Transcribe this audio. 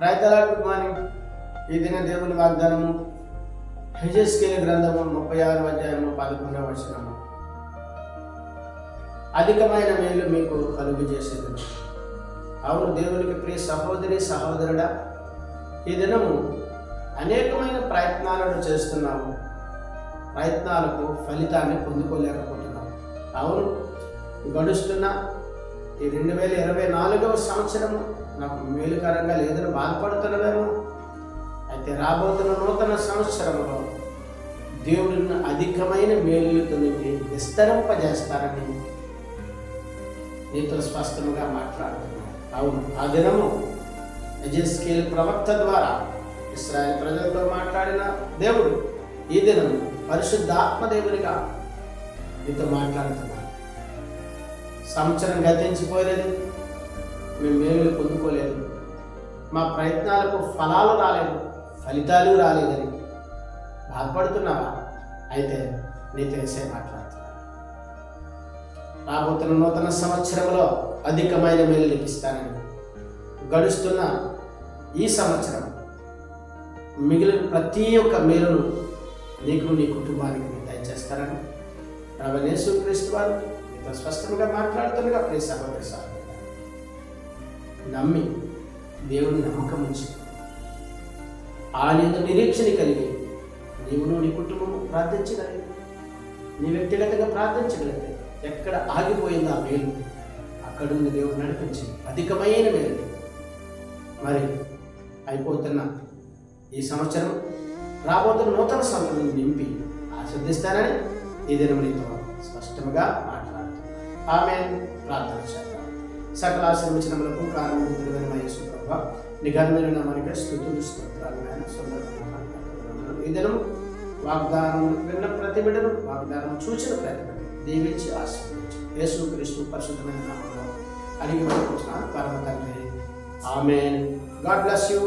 ప్రయత్నాల good morning ఈ దిన దేవుని వాగ్దానము హెజెస్కేల్ గ్రంథము ముప్పై ఆరు అధ్యాయము పదకొండవ వచనము. అధికమైన మేలు మీకు కలుగు చేసేది అవును దేవునికి ప్రియ సహోదరి సహోదరుడా ఈ దినము అనేకమైన ప్రయత్నాలను చేస్తున్నాము. ప్రయత్నాలకు ఫలితాన్ని పొందుకోలేకపోతున్నాము. అవును గడుస్తున్న ఈ రెండు వేల ఇరవై నాలుగవ సంవత్సరము నాకు మేలుకరంగా లేదని బాధపడుతున్నవేమో? అయితే రాబోతున్న నూతన సంవత్సరంలో దేవుడిని అధికమైన మేలులతో విస్తరింపజేస్తారని నీతో స్పష్టంగా మాట్లాడుతున్నాను. అవును ఆ దినము ఎజెస్కేల్ ప్రవక్త ద్వారా ఇస్రాయల్ ప్రజలతో మాట్లాడిన దేవుడు ఈ దినం పరిశుద్ధాత్మ దేవునిగా నీతో మాట్లాడుతున్నారు సంవత్సరం గతించిపోలేదు. మేము మేలులు పొందుకోలేదు. మా ప్రయత్నాలకు ఫలాలు రాలేదు ఫలితాలు రాలేదని. బాధపడుతున్నావా? అయితే నీ తెలిసే మాట్లాడుతున్నా. రాబోతున్న నూతన సంవత్సరంలో అధికమైన మేలు లభిస్తానని గడుస్తున్న ఈ సంవత్సరం మిగిలిన ప్రతి ఒక్క మేలును నీకు నీ కుటుంబానికి దయచేస్తారని ప్రభనేశ్వర క్రీస్తు వారు మీతో స్పష్టంగా మాట్లాడుతుండగా ప్రియ సహోదరి సహోదరు నమ్మి దేవుని నమ్మకం ఉంచి ఆయన నిరీక్షణ కలిగి నీవును నీ కుటుంబము ప్రార్థించగలిగి నీ వ్యక్తిగతంగా ప్రార్థించగలిగి ఎక్కడ ఆగిపోయిందో ఆ మేలు అక్కడుండి దేవుడు నడిపించి అధికమైన మేలు. మరి అయిపోతున్న ఈ సంవత్సరం రాబోతున్న నూతన సంవత్సరం నింపి ఆస్వాదిస్తానని ఈ దినం నీతో స్పష్టంగా ఆమె ప్రార్థన చేద్దాం. సకల ఆశ్రమించినములకు కారణభూతుడైన మహేశ్వర యేసు ప్రభా నిఘనమైన నామానికి స్థుతులు స్తోత్రాలు నాయన సుందరమైన ఈ దినం వాగ్దానం విన్న ప్రతి బిడ్డను వాగ్దానం చూసిన ప్రతి బిడ్డను దీవించి ఆశీర్వదించి. యేసు క్రీస్తు పరిశుద్ధమైన నామంలో అడిగి పరమ తండ్రి ఆమెన్. God bless you.